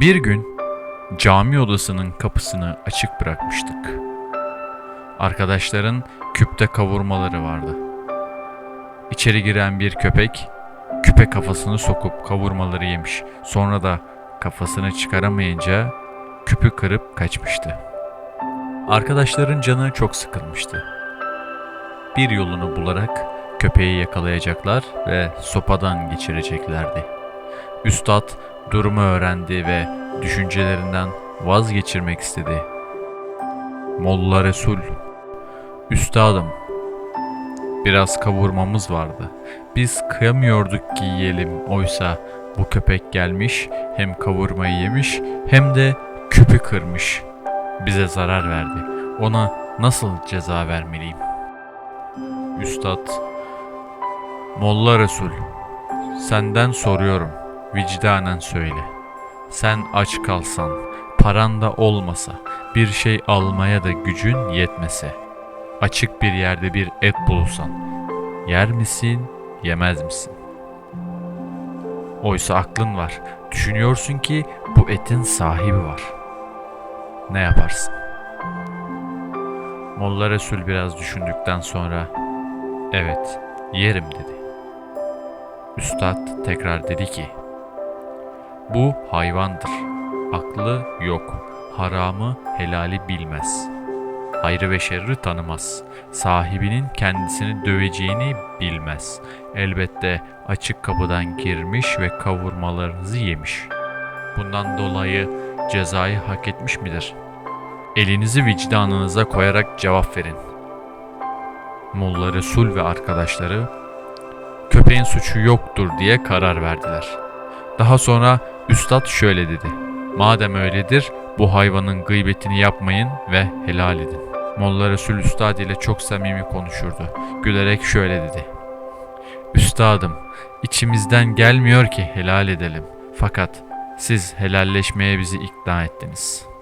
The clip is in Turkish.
Bir gün cami odasının kapısını açık bırakmıştık. Arkadaşların küpte kavurmaları vardı. İçeri giren bir köpek küpe kafasını sokup kavurmaları yemiş. Sonra da kafasını çıkaramayınca küpü kırıp kaçmıştı. Arkadaşların canı çok sıkılmıştı. Bir yolunu bularak köpeği yakalayacaklar ve sopadan geçireceklerdi. Üstad durumu öğrendi ve düşüncelerinden vazgeçirmek istedi. Molla Resul, Üstadım, biraz kavurmamız vardı. Biz kıyamıyorduk ki yiyelim oysa bu köpek gelmiş hem kavurmayı yemiş hem de küpü kırmış. Bize zarar verdi. Ona nasıl ceza vermeliyim? Üstad, Molla Resul, senden soruyorum, vicdanen söyle. Sen aç kalsan, paran da olmasa, bir şey almaya da gücün yetmese, açık bir yerde bir et bulursan, yer misin, yemez misin? Oysa aklın var, düşünüyorsun ki bu etin sahibi var. Ne yaparsın? Molla Resul biraz düşündükten sonra, evet, yerim dedi. Üstad tekrar dedi ki, bu hayvandır. Aklı yok. Haramı helali bilmez. Hayrı ve şerri tanımaz. Sahibinin kendisini döveceğini bilmez. Elbette açık kapıdan girmiş ve kavurmalarınızı yemiş. Bundan dolayı cezayı hak etmiş midir? Elinizi vicdanınıza koyarak cevap verin. Molla Resul ve arkadaşları köpeğin suçu yoktur diye karar verdiler. Daha sonra üstad şöyle dedi. Madem öyledir bu hayvanın gıybetini yapmayın ve helal edin. Molla Resul Üstad ile çok samimi konuşurdu. Gülerek şöyle dedi. Üstadım, içimizden gelmiyor ki helal edelim. Fakat siz helalleşmeye bizi ikna ettiniz.''